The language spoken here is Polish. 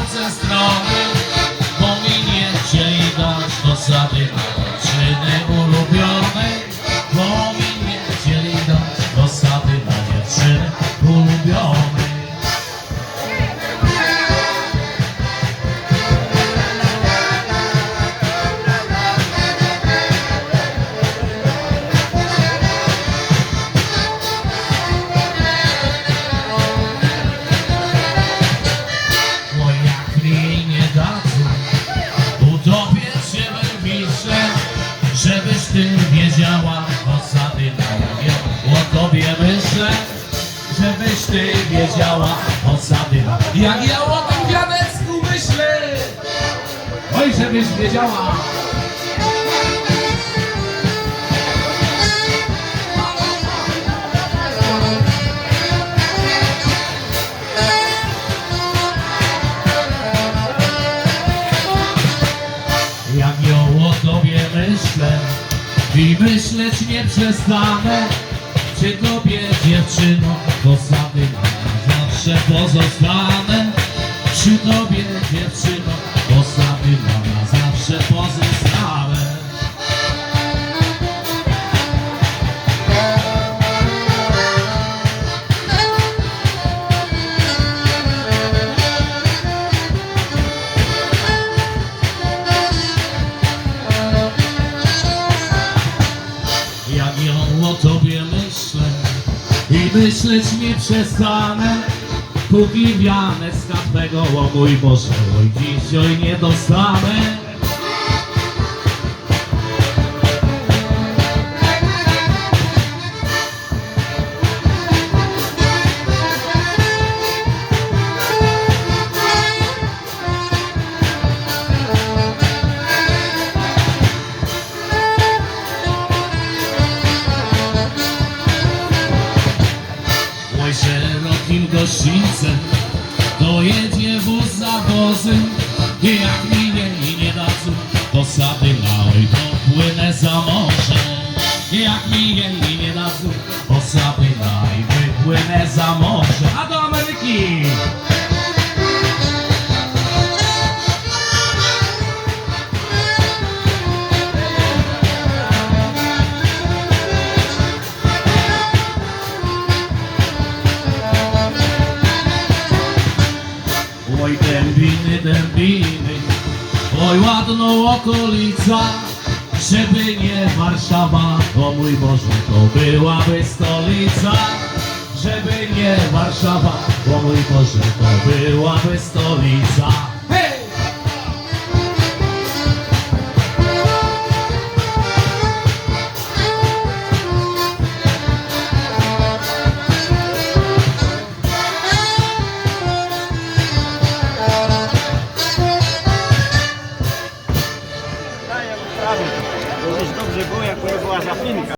tamte strony Pominiecie i dać posady na żebyś ty wiedziała osady na jawie. O tobie myślę, żebyś ty wiedziała osady Jak ja o tym wianecku myślę, oj żebyś wiedziała. Jak ją o tobie myślę i myśleć nie przestanę Przy tobie dziewczyno posady na zawsze pozostanę Przy tobie dziewczyno i myśleć nie przestanę Póki wianę z kawego, o mój Boże, oj dzisiaj nie dostanę gościńcem dojedzie wóz za wozem I jak minie i nie dadzą posady małej to płynę za morze. I jak minie i nie dadzą posady małej wypłynę za morze. A do Ameryki! Oj dębiny, dębiny, oj ładną okolica, żeby nie Warszawa, o mój Boże, to byłaby stolica. Żeby nie Warszawa, o mój Boże, to byłaby stolica. vergonha vou eu vou a clínica.